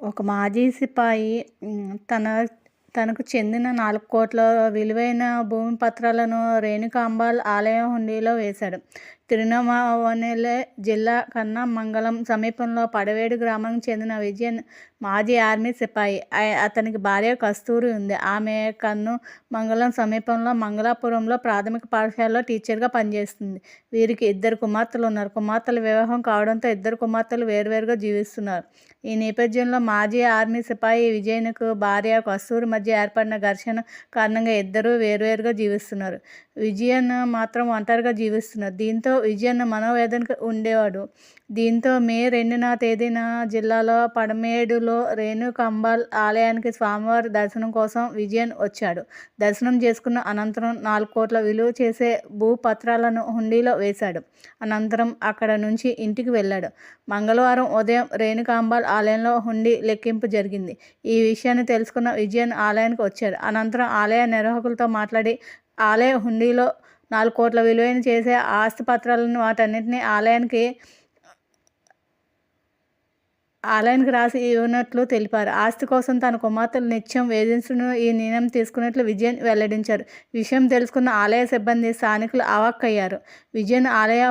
ఒక మాజీ సిపాయి తన తనకు చెందిన నాలుగు కోట్ల విలువైన భూమి పత్రాలను రేణుకాంబాల్ ఆలయం హుండీలో వేశాడు. తిరువణ్ణామలై జిల్లా కన్నా మంగళం సమీపంలో పడవేడు గ్రామానికి చెందిన విజయన్ మాజీ ఆర్మీ సిపాయి. అతనికి భార్య కస్తూరి ఉంది. ఆమె కన్ను మంగళం సమీపంలో మంగళాపురంలో ప్రాథమిక పాఠశాలలో టీచర్గా పనిచేస్తుంది. వీరికి ఇద్దరు కుమార్తెలు ఉన్నారు. కుమార్తెల వివాహం కావడంతో ఇద్దరు కుమార్తెలు వేరువేరుగా జీవిస్తున్నారు. ఈ నేపథ్యంలో మాజీ ఆర్మీ సిపాయి విజయన్కు భార్య కస్తూరి మధ్య ఏర్పడిన ఘర్షణ కారణంగా ఇద్దరూ వేరువేరుగా జీవిస్తున్నారు. విజయన్ మాత్రం ఒంటరిగా జీవిస్తున్నారు. దీంతో విజయన్న మనోవేదనకు ఉండేవాడు. దీంతో మే రెండున తేదీన జిల్లాలో పడమేడులో రేణుకాంబాల్ ఆలయానికి స్వామివారి దర్శనం కోసం విజయన్ వచ్చాడు. దర్శనం చేసుకున్న అనంతరం నాలుగు కోట్ల విలువ చేసే భూ పత్రాలను హుండీలో వేశాడు. అనంతరం అక్కడ నుంచి ఇంటికి వెళ్ళాడు మంగళవారం ఉదయం రేణుకాంబాల్ ఆలయంలో హుండీ లెక్కింపు జరిగింది. ఈ విషయాన్ని తెలుసుకున్న విజయన్ ఆలయానికి వచ్చాడు. అనంతరం ఆలయ నిర్వాహకులతో మాట్లాడి ఆలయ హుండీలో నాలుగు కోట్ల విలువైన చేసే ఆస్తి పత్రాలను వాటన్నిటినీ ఆలయానికి ఆలయానికి రాసి ఇవ్వనట్లు తెలిపారు. ఆస్తి కోసం తన కుమార్తెలు నిత్యం వేధించడం ఈ నిర్ణయం తీసుకున్నట్లు విజయన్ వెల్లడించారు. విషయం తెలుసుకున్న ఆలయ సిబ్బంది, స్థానికులు అవాక్కయ్యారు. విజయన్ ఆలయ